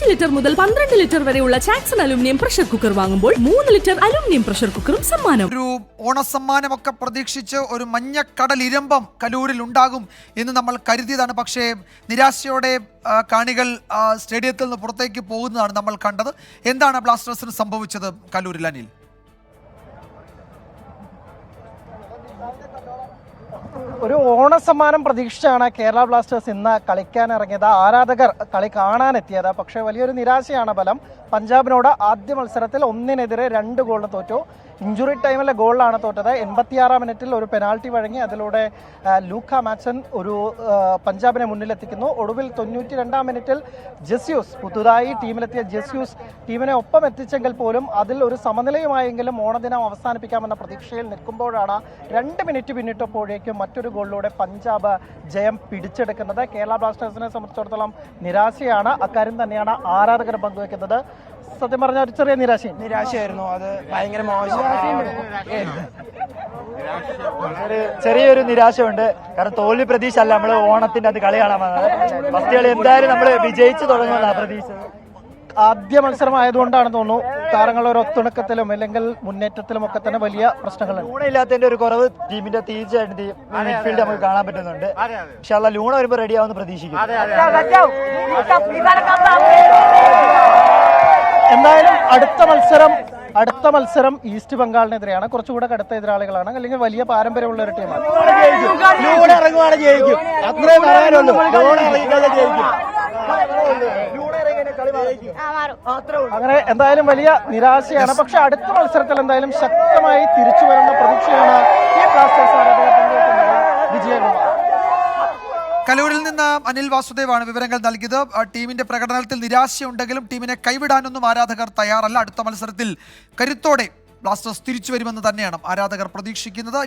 അഞ്ച് ലിറ്റർ മുതൽ പന്ത്രണ്ട് ലിറ്റർ വരെയുള്ള ചാക്സൺ അലുമിനിയം പ്രഷർ കുക്കർ വാങ്ങുമ്പോൾ മൂന്ന് ലിറ്റർ അലുമിനിയം പ്രഷർ കുക്കറും സമ്മാനം. ഒരു ഓണസമ്മാനമൊക്കെ പ്രതീക്ഷിച്ച് ഒരു മഞ്ഞക്കടൽ ഇരമ്പം കലൂരിൽ ഉണ്ടാകും എന്ന് നമ്മൾ കരുതിയതാണ്. പക്ഷേ നിരാശയോടെ കാണികൾ സ്റ്റേഡിയത്തിൽ നിന്ന് പുറത്തേക്ക് പോകുന്നതാണ് നമ്മൾ കണ്ടത്. എന്താണ് ബ്ലാസ്റ്റേഴ്സിന് സംഭവിച്ചത് കലൂരിൽ അനിൽ? ഒരു ഓണസമ്മാനം പ്രതീക്ഷിച്ചാണ് കേരള ബ്ലാസ്റ്റേഴ്സ് ഇന്ന് കളിക്കാൻ ഇറങ്ങിയത് ആരാധകർ കളി കാണാനെത്തിയത്. പക്ഷേ വലിയൊരു നിരാശയാണ് ഫലം. പഞ്ചാബിനോട് ആദ്യ മത്സരത്തിൽ ഒന്നിനെതിരെ രണ്ട് ഗോളിന് തോറ്റു. ഇഞ്ചുറി ടൈമിലെ ഗോളിലാണ് തോറ്റത്. എൺപത്തിയാറാം മിനിറ്റിൽ ഒരു പെനാൾട്ടി വഴങ്ങി അതിലൂടെ ലൂക്ക മാച്ചൻ ഒരു പഞ്ചാബിനെ മുന്നിലെത്തിക്കുന്നു. ഒടുവിൽ തൊണ്ണൂറ്റി രണ്ടാം മിനിറ്റിൽ ജെസ്യൂസ് പുതുതായി ടീമിലെത്തിയ ജെസ്യൂസ് ടീമിനെ ഒപ്പം എത്തിച്ചെങ്കിൽ പോലും അതിൽ ഒരു സമനിലയുമായെങ്കിലും ഓണദിനം അവസാനിപ്പിക്കാമെന്ന പ്രതീക്ഷയിൽ നിൽക്കുമ്പോഴാണ് രണ്ട് മിനിറ്റ് പിന്നിട്ടപ്പോഴേക്കും മറ്റൊരു ഗോളിലൂടെ പഞ്ചാബ് ജയം പിടിച്ചെടുക്കുന്നത്. കേരള ബ്ലാസ്റ്റേഴ്സിനെ സംബന്ധിച്ചിടത്തോളം നിരാശയാണ്. അക്കാര്യം തന്നെയാണ് ആരാധകർ പങ്കുവെക്കുന്നത്. സത്യം പറഞ്ഞ ഒരു ചെറിയ നിരാശയും. നിരാശയായിരുന്നു. അത് ഭയങ്കര മോശം. ചെറിയൊരു നിരാശയുണ്ട്. കാരണം തോൽവി പ്രതീക്ഷ അല്ല നമ്മൾ ഓണത്തിന്റെ അത് കളി കാണാൻ വന്നത്. ഫസ്റ്റ് കളി എന്തായാലും നമ്മൾ വിജയിച്ചു തുടങ്ങുമെന്നാ പ്രതീക്ഷ. ആദ്യ മത്സരം ആയതുകൊണ്ടാണ് തോന്നുന്നു. താരങ്ങളുടെ ഒരു ഒത്തുണക്കത്തിലും അല്ലെങ്കിൽ മുന്നേറ്റത്തിലും ഒക്കെ തന്നെ വലിയ പ്രശ്നങ്ങളുണ്ട്. ലൂണ ഇല്ലാത്തതിന്റെ ഒരു കുറവ് ടീമിന്റെ തീർച്ചയായിട്ടും മിഡ്ഫീൽഡ് നമുക്ക് കാണാൻ പറ്റുന്നുണ്ട്. പക്ഷെ അല്ല ലൂണ വരുമ്പോ റെഡി പ്രതീക്ഷിക്കും പ്രതീക്ഷിക്കുന്നു. എന്തായാലും അടുത്ത മത്സരം അടുത്ത മത്സരം ഈസ്റ്റ് ബംഗാളിനെതിരെയാണ്. കുറച്ചുകൂടെ കടുത്ത എതിരാളികളാണ്. അല്ലെങ്കിൽ വലിയ പാരമ്പര്യമുള്ള ഒരു ടീമാണ്. പറയാനുള്ളൂ. ജയിക്കും. അങ്ങനെ എന്തായാലും വലിയ നിരാശയാണ്. പക്ഷെ അടുത്ത മത്സരത്തിൽ എന്തായാലും ശക്തമായി തിരിച്ചു വരുന്ന പ്രതീക്ഷയാണ് ഈ ബ്ലാസ്റ്റേഴ്സ് ആരാധകർ പങ്കുവെക്കുന്നത് വിജയകുമാർ കലൂരിൽ നിന്ന് അനിൽ വാസുദേവാണ് വിവരങ്ങൾ നൽകിയത്. ടീമിന്റെ പ്രകടനത്തിൽ നിരാശയുണ്ടെങ്കിലും ടീമിനെ കൈവിടാനൊന്നും ആരാധകർ തയ്യാറല്ല. അടുത്ത മത്സരത്തിൽ കരുത്തോടെ ബ്ലാസ്റ്റേഴ്സ് തിരിച്ചു വരുമെന്ന് തന്നെയാണ് ആരാധകർ പ്രതീക്ഷിക്കുന്നത്.